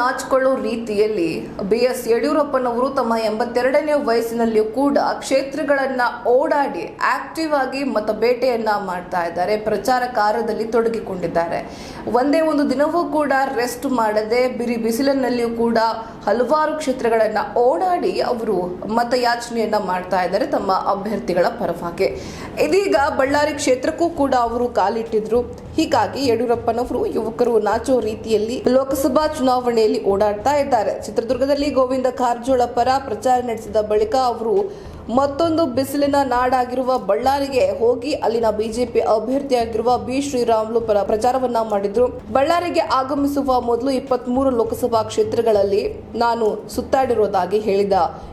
ನಾಚಿಕೊಳ್ಳೋ ರೀತಿಯಲ್ಲಿ B S ಯಡಿಯೂರಪ್ಪನವರು ತಮ್ಮ ಎಂಬತ್ತೆರಡನೇ ವಯಸ್ಸಿನಲ್ಲಿಯೂ ಕೂಡ ಕ್ಷೇತ್ರಗಳನ್ನ ಓಡಾಡಿ ಆಕ್ಟಿವ್ ಆಗಿ ಮತ ಬೇಟೆಯನ್ನ ಮಾಡ್ತಾ ಇದ್ದಾರೆ. ಪ್ರಚಾರ ಕಾರ್ಯದಲ್ಲಿ ತೊಡಗಿಕೊಂಡಿದ್ದಾರೆ. ಒಂದೇ ಒಂದು ದಿನವೂ ಕೂಡ ರೆಸ್ಟ್ ಮಾಡದೆ ಬಿರಿ ಬಿಸಿಲಿನಲ್ಲಿಯೂ ಕೂಡ ಹಲವಾರು ಕ್ಷೇತ್ರಗಳನ್ನ ಓಡಾಡಿ ಅವರು ಮತಯಾಚನೆಯನ್ನ ಮಾಡ್ತಾ ಇದ್ದಾರೆ ತಮ್ಮ ಅಭ್ಯರ್ಥಿಗಳ ಪರವಾಗಿ ಇದೀಗ ಬಳ್ಳಾರಿ ಕ್ಷೇತ್ರಕ್ಕೂ ಕೂಡ ಅವರು ಕಾಲಿಟ್ಟಿದ್ರು. ಹೀಗಾಗಿ ಯಡಿಯೂರಪ್ಪನವರು ಯುವಕರು ನಾಚೋ ರೀತಿಯಲ್ಲಿ ಲೋಕಸಭಾ ಚುನಾವಣೆಯಲ್ಲಿ ಓಡಾಡ್ತಾ ಇದ್ದಾರೆ. ಚಿತ್ರದುರ್ಗದಲ್ಲಿ ಗೋವಿಂದ ಕಾರಜೋಳ ಪರ ಪ್ರಚಾರ ನಡೆಸಿದ ಬಳಿಕ ಅವರು ಮತ್ತೊಂದು ಬಿಸಿಲಿನ ನಾಡಾಗಿರುವ ಬಳ್ಳಾರಿಗೆ ಹೋಗಿ ಅಲ್ಲಿನ ಬಿಜೆಪಿ ಅಭ್ಯರ್ಥಿಯಾಗಿರುವ ಬಿ ಶ್ರೀರಾಮುಲು ಪರ ಪ್ರಚಾರವನ್ನ ಮಾಡಿದ್ರು. ಬಳ್ಳಾರಿಗೆ ಆಗಮಿಸುವ ಮೊದಲು ಇಪ್ಪತ್ತ್ ಮೂರು ಲೋಕಸಭಾ ಕ್ಷೇತ್ರಗಳಲ್ಲಿ ನಾನು ಸುತ್ತಾಡಿರೋದಾಗಿ ಹೇಳಿದ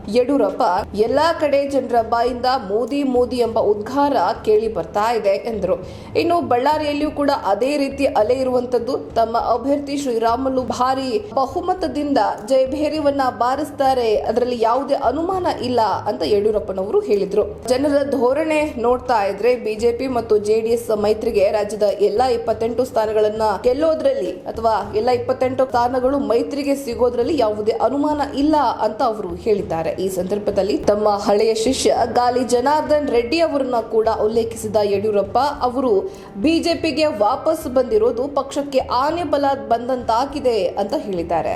ಯಡಿಯೂರಪ್ಪ, ಎಲ್ಲಾ ಕಡೆ ಜನರ ಬಾಯಿಂದ ಮೋದಿ ಮೋದಿ ಎಂಬ ಉದ್ಘಾರ ಕೇಳಿ ಬರ್ತಾ ಇದೆ ಎಂದರು. ಇನ್ನು ಬಳ್ಳಾರಿಯಲ್ಲಿಯೂ ಕೂಡ ಅದೇ ರೀತಿ ಅಲೆ ಇರುವಂತದ್ದು. ತಮ್ಮ ಅಭ್ಯರ್ಥಿ ಶ್ರೀರಾಮುಲು ಭಾರಿ ಬಹುಮತದಿಂದ ಜಯಭೇರಿವನ್ನ ಬಾರಿಸ್ತಾರೆ. ಅದರಲ್ಲಿ ಯಾವುದೇ ಅನುಮಾನ ಇಲ್ಲ ಅಂತ ಯಡಿಯೂರಪ್ಪನವರು ಹೇಳಿದರು. ಜನರ ಧೋರಣೆ ನೋಡ್ತಾ ಇದ್ರೆ ಬಿಜೆಪಿ ಮತ್ತು ಜೆಡಿಎಸ್ ಮೈತ್ರಿಗೆ ರಾಜ್ಯದ ಎಲ್ಲಾ ಇಪ್ಪತ್ತೆಂಟು ಸ್ಥಾನಗಳನ್ನ ಗೆಲ್ಲೋದ್ರಲ್ಲಿ ಅಥವಾ ಎಲ್ಲ ಇಪ್ಪತ್ತೆಂಟು ಸ್ಥಾನಗಳು ಮೈತ್ರಿಗೆ ಸಿಗೋದ್ರಲ್ಲಿ ಯಾವುದೇ ಅನುಮಾನ ಇಲ್ಲ ಅಂತ ಅವರು ಹೇಳಿದ್ದಾರೆ. ಈ ಸಂದರ್ಭದಲ್ಲಿ ತಮ್ಮ ಹಳೆಯ ಶಿಷ್ಯ ಗಾಲಿ ಜನಾರ್ದನ್ ರೆಡ್ಡಿ ಅವರನ್ನ ಕೂಡ ಉಲ್ಲೇಖಿಸಿದ ಯಡಿಯೂರಪ್ಪ ಅವರು, ಬಿಜೆಪಿಗೆ ವಾಪಸ್ ಬಂದಿರೋದು ಪಕ್ಷಕ್ಕೆ ಆನೆ ಬಲ ಬಂದಂತಾಗಿದೆ ಅಂತ ಹೇಳಿದ್ದಾರೆ.